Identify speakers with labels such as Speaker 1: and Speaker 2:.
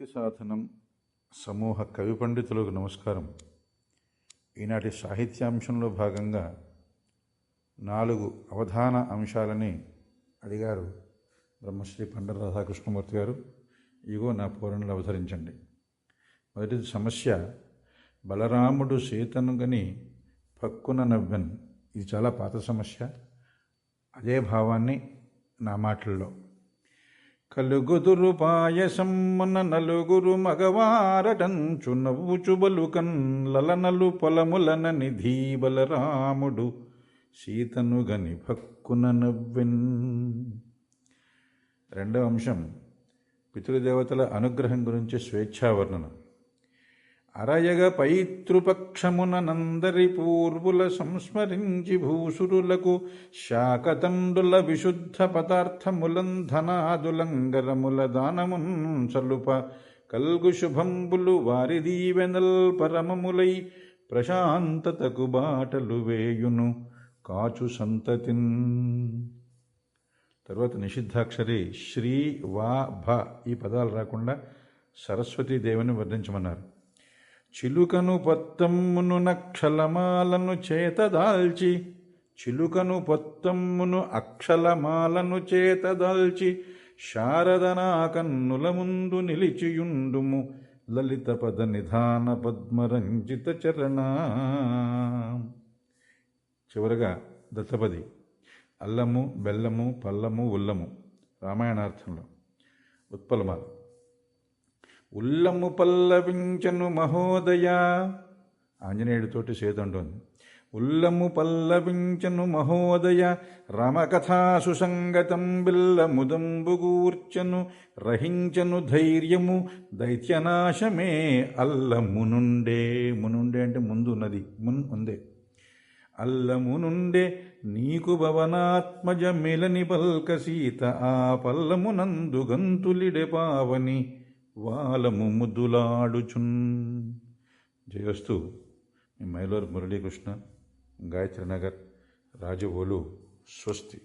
Speaker 1: భక్తి సాధనం సమూహ కవి పండితులకు నమస్కారం. ఈనాటి సాహిత్యాంశంలో భాగంగా నాలుగు అవధాన అంశాలని అడిగారు బ్రహ్మశ్రీ పండ రాధాకృష్ణమూర్తి గారు. ఇగో నా పూరణలు అవతరించండి. మొదటిది సమస్య బలరాముడు సీతను గని పక్కున నవ్వెన్. ఇది చాలా పాత సమస్య. అదే భావాన్ని నా మాటల్లో కలుగుదురు పాయసమ్మున నలుగురు మగవారటంచు నవ్వుచు బలుకన్ లలనలు పొలములన నిధి బలరాముడు సీతను గని భక్కున నవ్వెన్. రెండవ అంశం పితృదేవతల అనుగ్రహం గురించి స్వేచ్ఛావర్ణనం. అరయగ పైతృపక్షమున నందరి పూర్వుల సంస్మరించి భూసురులకు శాకతండుల విశుద్ధ పదార్థములం ధనాదులంగరముల దానమున్ సలుప కల్గు శుభంబులు వారి దీవెనల్ పరమములై ప్రశాంతతకు బాటలు వేయును. కాచు సంతతిన్. తర్వాత నిషిద్ధాక్షరి శ్రీ వా భ ఈ పదాలు రాకుండా సరస్వతీదేవిని వర్ణించమన్నారు. చిలుకను పొత్తమ్మును నక్షలమాలను చేతదాల్చి చిలుకను పొత్తమ్మును అక్షలమాలను చేతదాల్చి శారదనా కన్నుల ముందు నిలిచియుండుము లలిత పద నిధాన పద్మరంజిత చరణ. చివరగా దత్తపది అల్లము బెల్లము పల్లము ఉల్లము రామాయణార్థంలో ఉత్పలమాలు. ఉల్లము పల్లవించను మహోదయ. ఆంజనేయుడితోటి సేతు ఉల్లము పల్లవించను మహోదయ రమకథా సుసంగతం బిల్ల ముదంబుగూర్చను రహించను ధైర్యము దైత్యనాశమే అల్ల మునుండే మునుండే అంటే ముందు నది మున్ ఉందే. అల్లము నుండే నీకు భవనాత్మజ మిలని పల్క సీత ఆ పల్లమునందు గంతులిడే పావని. వాలము ముద్దులాడుచున్. జయస్తు మైలోర్ మురళీకృష్ణ గాయత్రి నగర్ రాజవోలు స్వస్తి.